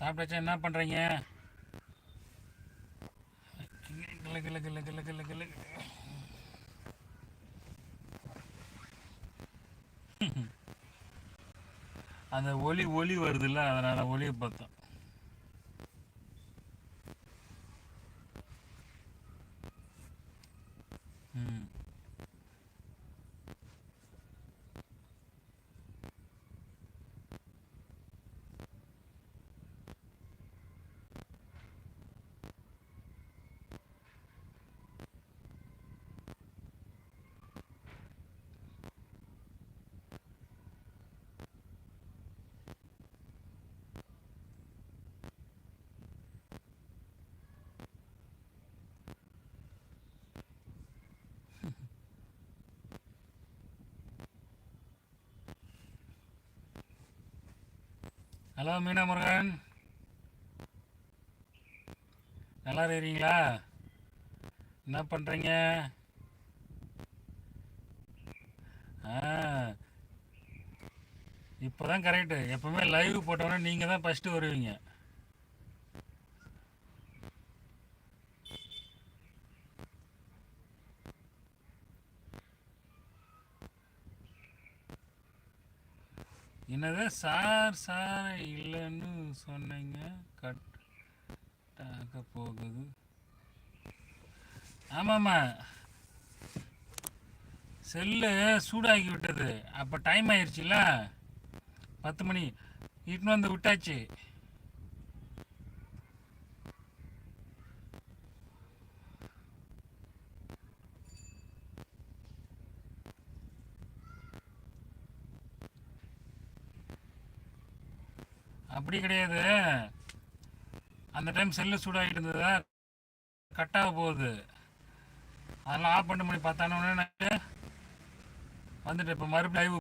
சாப்பிட்டாச்சா என்ன பண்ணுறீங்க கிளு கிளு கிளு கிளு கிளு கிளு அந்த ஒலி ஒலி வருதுல்ல அதனால் ஒலியை பார்த்தோம். ம். ஹலோ மீனா முருகன் நல்லா இருக்கிறீங்களா? என்ன பண்ணுறீங்க ஆ. இப்போ தான் கரெக்டு எப்போவுமே லைவ் போட்டோன்னே நீங்கள் தான் ஃபஸ்ட்டு வருவீங்க. என்னது சார் சார் இல்லைன்னு சொன்னீங்க? கட்டாக போகுது. ஆமாம்மா. செல்லு சூடாகி விட்டது. அப்போ டைம் ஆயிடுச்சுல பத்து மணி. இட்டுன்னு வந்து விட்டாச்சு. அப்படி கிடையாது. அந்த டைம் செல்லு சூடாகிட்டு இருந்ததா கட்டாக போகுது. அதெல்லாம் ஆஃப் பண்ண மணி பார்த்தானே வந்துட்டு இப்போ மறுபடியும் லைவ்